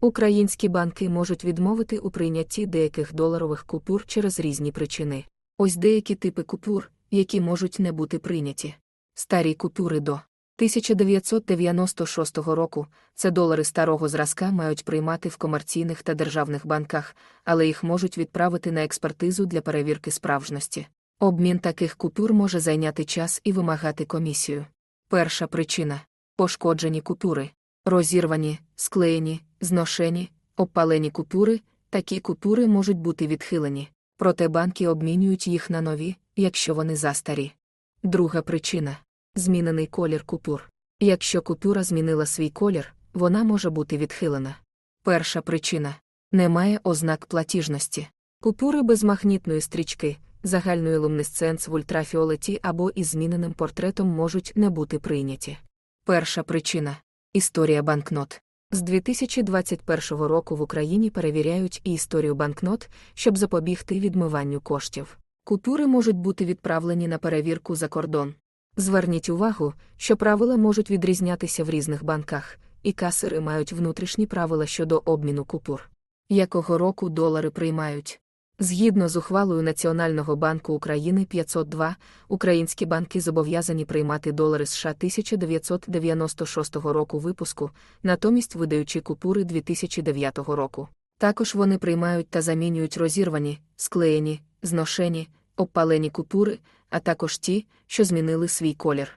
Українські банки можуть відмовити у прийнятті деяких доларових купюр через різні причини. Ось деякі типи купюр, які можуть не бути прийняті. Старі купюри до 1996 року це долари старого зразка мають приймати в комерційних та державних банках, але їх можуть відправити на експертизу для перевірки справжності. Обмін таких купюр може зайняти час і вимагати комісію. Перша причина пошкоджені купюри, розірвані, склеєні, зношені, обпалені купюри, такі купюри можуть бути відхилені, проте банки обмінюють їх на нові, якщо вони застарі. Друга причина змінений колір купюр. Якщо купюра змінила свій колір, вона може бути відхилена. Перша причина немає ознак платіжності. Купюри без магнітної стрічки, загальної лумнесценц в ультрафіолеті або із зміненим портретом можуть не бути прийняті. Перша причина історія банкнот. З 2021 року в Україні перевіряють і історію банкнот, щоб запобігти відмиванню коштів. Купюри можуть бути відправлені на перевірку за кордон. Зверніть увагу, що правила можуть відрізнятися в різних банках, і касири мають внутрішні правила щодо обміну купюр. Якого року долари приймають? Згідно з ухвалою Національного банку України 502, українські банки зобов'язані приймати долари США 1996 року випуску, натомість видаючи купюри 2009 року. Також вони приймають та замінюють розірвані, склеєні, зношені, обпалені купюри, а також ті, що змінили свій колір.